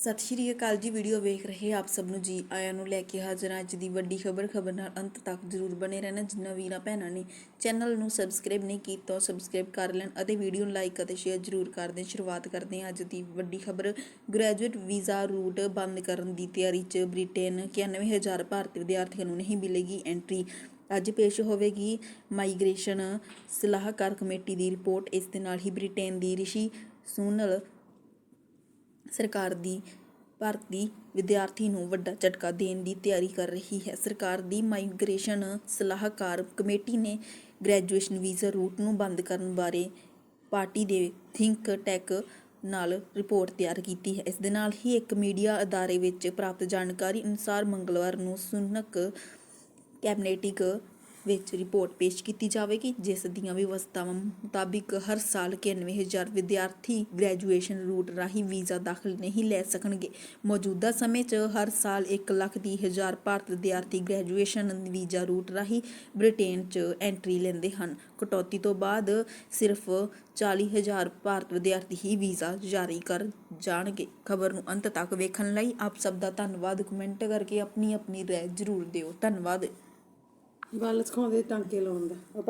ਸਤਿ ਸ਼੍ਰੀ ਅਕਾਲ ਜੀ, ਵੀਡੀਓ ਵੇਖ ਰਹੇ ਆਪ ਸਭ ਨੂੰ ਜੀ ਆਇਆਂ ਨੂੰ ਲੈ ਕੇ ਹਾਜ਼ਰ ਹਾਂ ਅੱਜ ਦੀ ਵੱਡੀ ਖਬਰ ਖਬਰ ਨਾਲ ਅੰਤ ਤੱਕ ਜ਼ਰੂਰ ਬਣੇ ਰਹਿਣਾ ਜਿੰਨਾ ਵੀਰਾਂ ਭੈਣਾਂ ਨੇ। ਚੈਨਲ ਨੂੰ ਸਬਸਕ੍ਰਾਈਬ ਨਹੀਂ ਕੀਤਾ ਉਹ ਸਬਸਕ੍ਰਾਈਬ ਕਰ ਲੈਣ ਅਤੇ ਵੀਡੀਓ ਨੂੰ ਲਾਈਕ ਅਤੇ ਸ਼ੇਅਰ ਜ਼ਰੂਰ ਕਰ ਦੇਣ। ਸ਼ੁਰੂਆਤ ਕਰਦੇ ਹਾਂ ਅੱਜ ਦੀ ਵੱਡੀ ਖਬਰ। ਗ੍ਰੈਜੂਏਟ ਵੀਜ਼ਾ ਰੂਟ ਬੰਦ ਕਰਨ ਦੀ ਤਿਆਰੀ 'ਚ ਬ੍ਰਿਟੇਨ। 91000 ਭਾਰਤੀ ਵਿਦਿਆਰਥੀਆਂ ਨੂੰ ਨਹੀਂ ਮਿਲੇਗੀ ਐਂਟਰੀ ਅੱਜ ਪੇਸ਼ ਹੋਵੇਗੀ ਮਾਈਗ੍ਰੇਸ਼ਨ ਸਲਾਹਕਾਰ ਕਮੇਟੀ ਦੀ ਰਿਪੋਰਟ ਇਸ ਦੇ ਨਾਲ ਹੀ ਬ੍ਰਿਟੇਨ ਦੀ ਰਿਸ਼ੀ ਸੂਨਲ ਸਰਕਾਰ ਦੀ, ਭਾਰਤੀ ਵਿਦਿਆਰਥੀ ਨੂੰ ਵੱਡਾ ਝਟਕਾ ਦੇਣ ਦੀ ਤਿਆਰੀ ਕਰ ਰਹੀ ਹੈ। ਸਰਕਾਰ ਦੀ ਮਾਈਗ੍ਰੇਸ਼ਨ ਸਲਾਹਕਾਰ ਕਮੇਟੀ ਨੇ ਗ੍ਰੈਜੂਏਸ਼ਨ ਵੀਜ਼ਾ ਰੂਟ ਨੂੰ ਬੰਦ ਕਰਨ ਬਾਰੇ ਪਾਰਟੀ ਦੇ ਥਿੰਕ ਟੈਕ ਨਾਲ ਰਿਪੋਰਟ ਤਿਆਰ ਕੀਤੀ ਹੈ। ਇਸ ਦੇ ਨਾਲ ਹੀ ਇੱਕ ਮੀਡੀਆ ਅਦਾਰੇ ਵਿੱਚ ਪ੍ਰਾਪਤ ਜਾਣਕਾਰੀ ਅਨੁਸਾਰ ਮੰਗਲਵਾਰ ਨੂੰ ਸੁਨਕ ਕੈਬਨੇਟਿਕ ਵਿੱਚ ਰਿਪੋਰਟ ਪੇਸ਼ ਕੀਤੀ ਜਾਵੇਗੀ, ਜਿਸ ਦੀਆਂ ਵਿਵਸਥਾਵਾਂ ਮੁਤਾਬਿਕ ਹਰ ਸਾਲ 91000 ਵਿਦਿਆਰਥੀ ਗ੍ਰੈਜੂਏਸ਼ਨ ਰੂਟ ਰਾਹੀਂ ਵੀਜ਼ਾ ਦਾਖਲ ਨਹੀਂ ਲੈ ਸਕਣਗੇ। ਮੌਜੂਦਾ ਸਮੇਂ 'ਚ ਹਰ ਸਾਲ 1 ਲੱਖ ਦੀ ਹਜ਼ਾਰ ਭਾਰਤ ਵਿਦਿਆਰਥੀ ਗ੍ਰੈਜੂਏਸ਼ਨ ਵੀਜ਼ਾ ਰੂਟ ਰਾਹੀਂ ਬ੍ਰਿਟੇਨ 'ਚ ਐਂਟਰੀ ਲੈਂਦੇ ਹਨ। ਕਟੌਤੀ ਤੋਂ ਬਾਅਦ ਸਿਰਫ 40000 ਭਾਰਤ ਵਿਦਿਆਰਥੀ ਹੀ ਵੀਜ਼ਾ ਜਾਰੀ ਕਰ ਜਾਣਗੇ। ਖਬਰ ਨੂੰ ਅੰਤ ਤੱਕ ਵੇਖਣ ਲਈ ਆਪ ਸਭ ਦਾ ਧੰਨਵਾਦ। ਕਮੈਂਟ ਕਰਕੇ ਆਪਣੀ ਆਪਣੀ ਰਾਏ ਜ਼ਰੂਰ ਦਿਓ। ਧੰਨਵਾਦ। ਗੱਲ ਸਿਖਾਉਂਦੇ ਟਾਂਕੇ ਲਾਉਣ ਦਾ।